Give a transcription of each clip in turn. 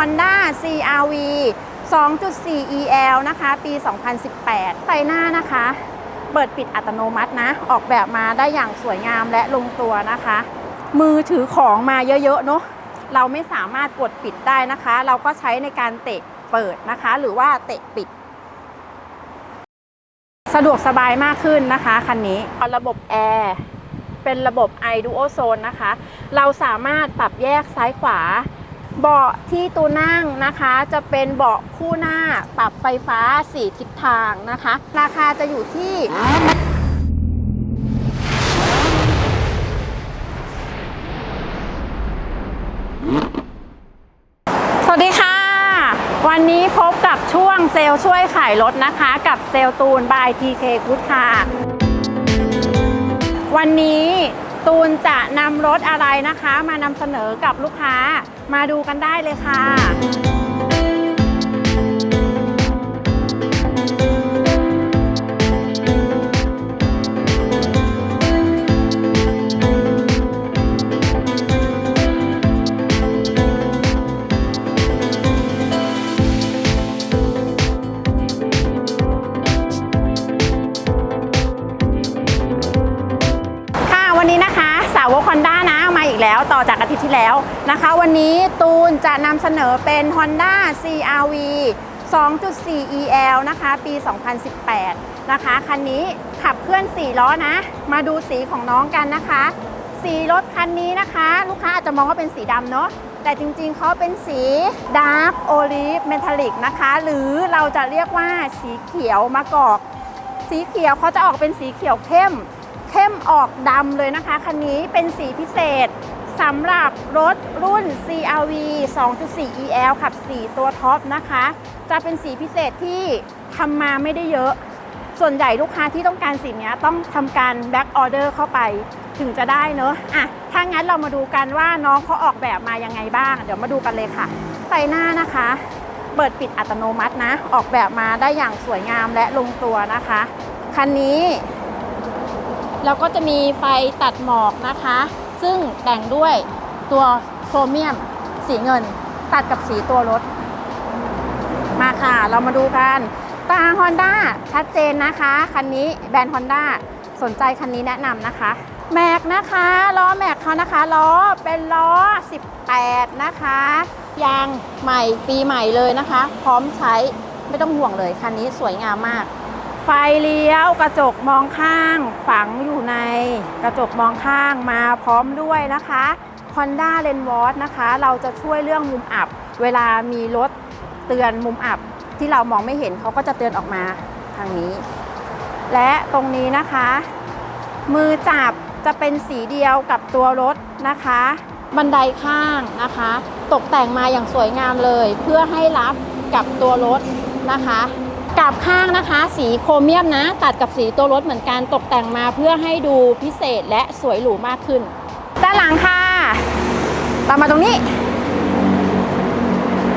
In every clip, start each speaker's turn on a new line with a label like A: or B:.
A: Honda CRV 2.4 EL นะคะ ปี 2018 ไฟหน้านะคะ เปิดปิดอัตโนมัตินะ ออกแบบมาได้อย่างสวยงามและลงตัวนะคะ มือถือของมาเยอะๆเนาะเราไม่สามารถกดปิดได้นะคะ เราก็ใช้ในการเตะเปิดนะคะ หรือว่าเตะปิด สะดวกสบายมากขึ้นนะคะคันนี้ระบบแอร์เป็นระบบ i Duo Zone นะคะ เราสามารถปรับแยกซ้ายขวา เบาะที่ตัวนั่งนะคะจะเป็นเบาะคู่หน้าปรับไฟฟ้า 4 ทิศทางนะคะ ราคาจะอยู่ที่สวัสดีค่ะ วันนี้พบกับช่วงเซลล์ช่วยขายรถนะคะ กับเซลล์ตูนบาย TK Good ค่ะ วันนี้ตูนจะนำรถอะไรนะคะ มานำเสนอกับลูกค้า มาดูกันได้เลยค่ะ ย์ที่แล้วนะคะ วันนี้ตูนจะนำเสนอเป็น Honda CRV 2.4 EL นะคะ ปี 2018 นะคะ คันนี้ขับเคลื่อน 4 ล้อนะ มาดูสีของน้องกันนะคะ สีรถคันนี้นะคะ ลูกค้าอาจจะมองว่าเป็นสีดำเนาะแต่จริงๆเขาเป็นสีดาร์กโอลิฟเมทัลลิกนะคะ หรือเราจะเรียกว่าสีเขียวมะกอก สีเขียวเขาจะออกเป็นสีเขียวเข้ม เข้มออกดำเลยนะคะ คันนี้เป็นสีพิเศษ สำหรับรถรุ่น CRV 2.4 EL ขับ 4 ตัวท็อปนะคะ จะเป็นสีพิเศษที่ทำมาไม่ได้เยอะ ส่วนใหญ่ลูกค้าที่ต้องการสีนี้ต้องทำการแบ็กออเดอร์เข้าไปถึงจะได้เนอะอะ ถ้างั้นเรามาดูกันว่าน้องเขาออกแบบมายังไงบ้าง เดี๋ยวมาดูกันเลยค่ะ ไฟหน้านะคะ เปิดปิดอัตโนมัตินะ ออกแบบมาได้อย่างสวยงามและลงตัวนะคะ คันนี้แล้วก็จะมีไฟตัดหมอกนะคะ ซึ่งแต่งด้วยตัวโครเมียมสีเงิน ตัดกับสีตัวรถ มาค่ะ เรามาดูกันตา Honda ชัดเจนนะคะ คันนี้แบรนด์ Honda สนใจคันนี้แนะนำนะคะ แม็กนะคะล้อแม็กเขานะคะล้อเป็นล้อ 18 นะคะยางใหม่ปีใหม่เลยนะคะ พร้อมใช้ไม่ต้องห่วงเลย คันนี้สวยงามมาก ไฟเลี้ยวกระจกมองข้างฝังอยู่ในกระจกมองข้างมาพร้อมด้วยนะคะ Honda l e n w a t นะคะ เราจะช่วยเรื่องมุมอับ เวลามีรถเตือนมุมอับที่เรามองไม่เห็นเขาก็จะเตือนออกมาทางนี้ และตรงนี้นะคะ มือจับจะเป็นสีเดียวกับตัวรถนะคะ บันไดข้างนะคะ ตกแต่งมาอย่างสวยงามเลย เพื่อให้รับกับตัวรถนะคะ กับข้างนะคะ สีโครเมียมนะ ตัดกับสีตัวรถเหมือนกันตกแต่งมาเพื่อให้ดูพิเศษและสวยหรูมากขึ้น ด้านหลังค่ะตามมาตรงนี้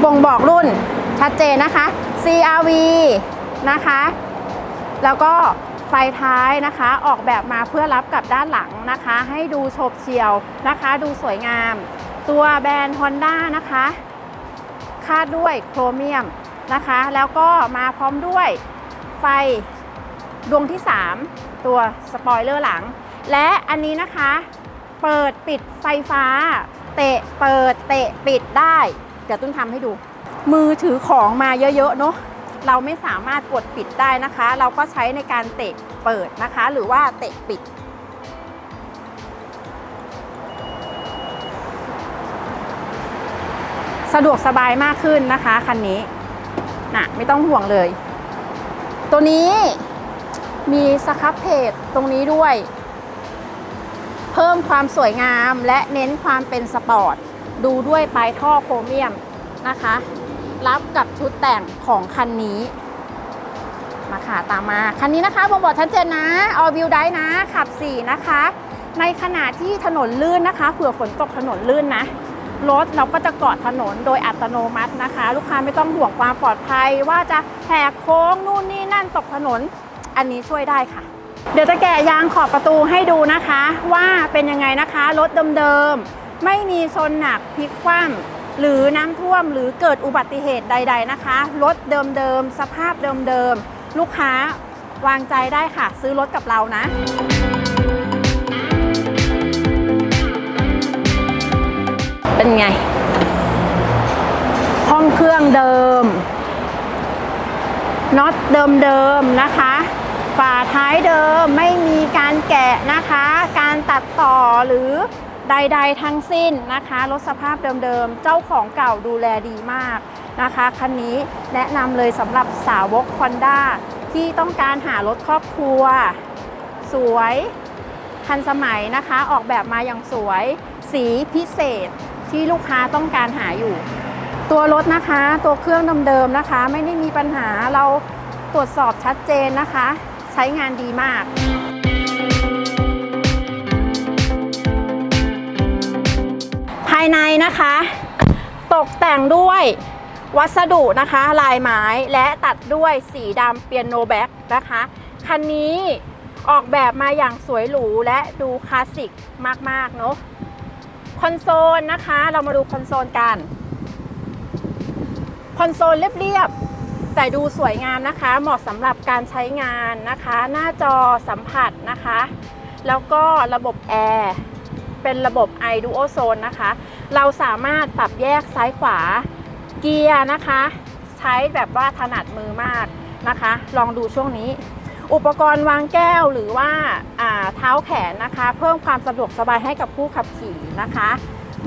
A: บ่งบอกรุ่นชัดเจนนะคะ CRV นะคะ แล้วก็ไฟท้ายนะคะออกแบบมาเพื่อรับกับด้านหลังนะคะ ให้ดูโฉบเฉี่ยวนะคะ ดูสวยงาม ตัวแบรนด์ Honda นะคะ คาดด้วยโครเมียม นะคะ แล้วก็มาพร้อมด้วยไฟดวงที่ 3 ตัวสปอยเลอร์หลัง และอันนี้นะคะ เปิดปิดไฟฟ้า เตะเปิดเตะปิดได้ เดี๋ยวตุ้นทำให้ดู มือถือของมาเยอะๆเนาะเราไม่สามารถกดปิดได้นะคะ เราก็ใช้ในการเตะเปิดนะคะ หรือว่าเตะปิด สะดวกสบายมากขึ้นนะคะคันนี้ นะไม่ต้องห่วงเลย ตัวนี้มีสครับเพจตรงนี้ด้วย เพิ่มความสวยงามและเน้นความเป็นสปอร์ต ดูด้วยปลายท่อโครเมียมนะคะ รับกับชุดแต่งของคันนี้มาค่ะตามมา คันนี้นะคะบ่งบอกชัดเจนนะออวิวได้นะ ขับ 4 นะคะ ในขณะที่ถนนลื่นนะคะ เผื่อฝนตกถนนลื่นนะ รถเราก็จะเกาะถนนโดยอัตโนมัตินะคะ ลูกค้าไม่ต้องห่วงความปลอดภัย ว่าจะแหกโค้งนู่นนี่นั่นตกถนน อันนี้ช่วยได้ค่ะ เดี๋ยวจะแกะยางขอบประตูให้ดูนะคะ ว่าเป็นยังไงนะคะรถเดิมๆไม่มีชนหนักพลิกคว่ำหรือน้ำท่วมหรือเกิดอุบัติเหตุใด ๆนะคะรถเดิมๆสภาพเดิมๆลูกค้าวางใจได้ค่ะ ซื้อรถกับเรานะ เป็นไง ห้องเครื่องเดิม น็อตเดิมๆนะคะ ฝาท้ายเดิมไม่มีการแกะนะคะ การตัดต่อหรือใดๆทั้งสิ้นนะคะรถสภาพเดิมๆ เจ้าของเก่าดูแลดีมากนะคะคันนี้แนะนำเลยสำหรับสาวก Honda ที่ต้องการหารถครอบครัว สวยทันสมัยนะคะ ออกแบบมาอย่างสวย สีพิเศษ ที่ลูกค้าต้องการหาอยู่ ตัวรถนะคะตัวเครื่องเดิมๆนะคะ ไม่ได้มีปัญหาเราตรวจสอบชัดเจนนะคะ ใช้งานดีมากภายในนะคะ ตกแต่งด้วยวัสดุนะคะ ลายไม้และตัดด้วยสีดำเปียโนแบ็กนะคะ คันนี้ออกแบบมาอย่างสวยหรูและดูคลาสสิกมาก ๆ เนอะ คอนโซลนะคะ เรามาดูคอนโซลกัน คอนโซลเรียบๆ แต่ดูสวยงามนะคะ เหมาะสำหรับการใช้งานนะคะ หน้าจอสัมผัสนะคะ แล้วก็ระบบแอร์เป็นระบบ i d u o Zone นะคะ เราสามารถปรับแยกซ้ายขวาเกียร์นะคะ ใช้แบบว่าถนัดมือมากนะคะ ลองดูช่วงนี้ อุปกรณ์วางแก้วหรือว่าอ่า เท้าแขนนะคะ เพิ่มความสะดวกสบายให้กับผู้ขับขี่นะคะ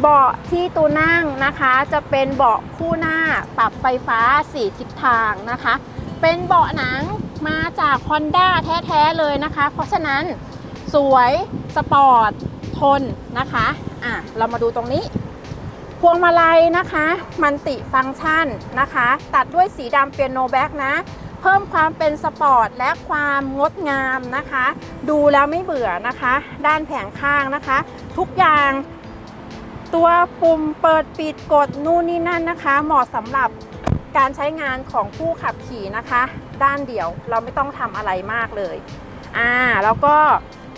A: เบาะที่ตูนั่งนะคะจะเป็นเบาะคู่หน้าปรับไฟฟ้า 4 ทิศทางนะคะ เป็นเบาะหนังมาจาก Honda แท้ๆเลยนะคะ เพราะฉะนั้นสวยสปอร์ตทนนะคะอะเรามาดูตรงนี้ พวงมาลัยนะคะ มันติฟังก์ชันนะคะ ตัดด้วยสีดำเปียโนแบ็กนะ เพิ่มความเป็นสปอร์ตและความงดงามนะคะ ดูแล้วไม่เบื่อนะคะ ด้านแผงข้างนะคะ ทุกอย่างตัวปุ่มเปิดปิดกดนู่นนี่นั่นนะคะ เหมาะสำหรับการใช้งานของผู้ขับขี่นะคะ ด้านเดียวเราไม่ต้องทำอะไรมากเลยอ่าแล้วก็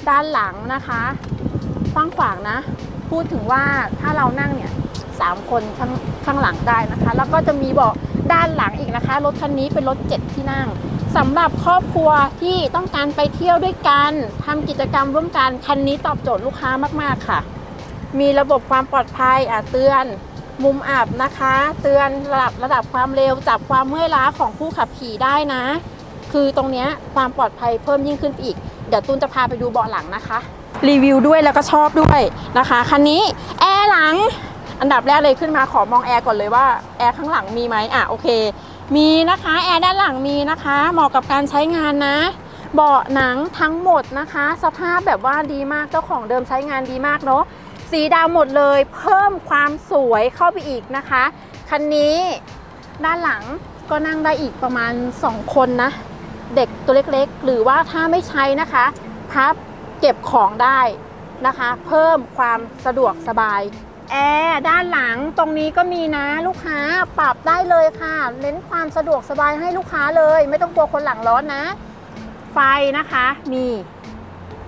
A: ด้านหลังนะคะกว้างขวางนะ พูดถึงว่าถ้าเรานั่งเนี่ย สามคนข้างข้างหลังได้นะคะ แล้วก็จะมีเบาะด้านหลังอีกนะคะ รถคันนี้เป็นรถเจ็ดที่นั่งสำหรับครอบครัวที่ต้องการไปเที่ยวด้วยกันทำกิจกรรมร่วมกันคันนี้ตอบโจทย์ลูกค้ามาก ๆ ค่ะ มีระบบความปลอดภัยอะเตือนมุมอับนะคะ เตือนระดับระดับความเร็วจับความเมื่อยล้าของผู้ขับขี่ได้นะ คือตรงนี้ความปลอดภัยเพิ่มยิ่งขึ้นอีก เดี๋ยวตูนจะพาไปดูเบาะหลังนะคะ รีวิวด้วยแล้วก็ชอบด้วยนะคะ คันนี้แอร์หลัง อันดับแรกเลยขึ้นมาขอมองแอร์ก่อนเลยว่าแอร์ข้างหลังมีไหมอะโอเค มีนะคะแอร์ด้านหลังมีนะคะเหมาะกับการใช้งานนะเบาะหนังทั้งหมดนะคะ สภาพแบบว่าดีมากเจ้าของเดิมใช้งานดีมากเนาะสีดำหมดเลย เพิ่มความสวยเข้าไปอีกนะคะคันนี้ด้านหลังก็นั่งได้อีกประมาณ 2 คนนะ เด็กตัวเล็กๆ หรือว่าถ้าไม่ใช้นะคะพับเก็บของได้นะคะ เพิ่มความสะดวกสบาย แอร์ด้านหลังตรงนี้ก็มีนะลูกค้าปรับได้เลยค่ะ เน้นความสะดวกสบายให้ลูกค้าเลย ไม่ต้องกลัวคนหลังร้อนนะ ไฟนะคะมี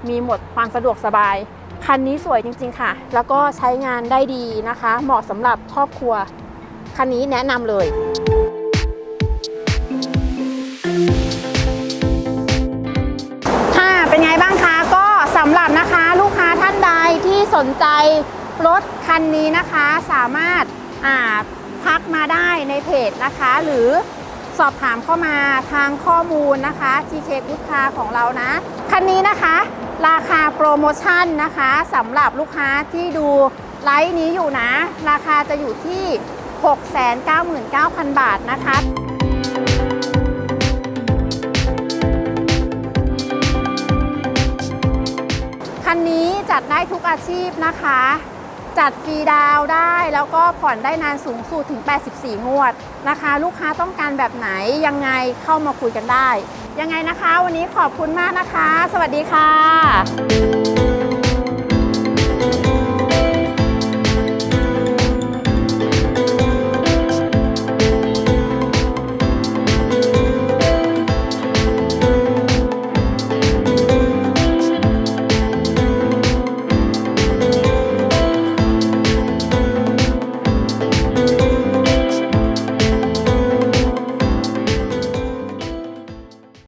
A: มีหมดความสะดวกสบาย คันนี้สวยจริงๆค่ะ แล้วก็ใช้งานได้ดีนะคะ เหมาะสำหรับครอบครัว คันนี้แนะนำเลยค่ะเป็นไงบ้างคะก็สำหรับนะคะลูกค้าท่านใดที่สนใจ รถคันนี้นะคะสามารถอ่าทักมาได้ในเพจนะคะ หรือสอบถามเข้ามาทางข้อมูลนะคะ TK Good Car ของเรานะ คันนี้นะคะ ราคาโปรโมชั่นนะคะสำหรับลูกค้าที่ดูไลฟ์นี้อยู่นะ ราคาจะอยู่ที่ 699,000 บาทนะคะคันนี้จัดได้ทุกอาชีพนะคะ จัดฟรีดาวได้ แล้วก็ผ่อนได้นานสูงสุดถึง 84 งวดนะคะ ลูกค้าต้องการแบบไหนยังไงเข้ามาคุยกันได้ ยังไงนะคะ วันนี้ขอบคุณมากนะคะ สวัสดีค่ะ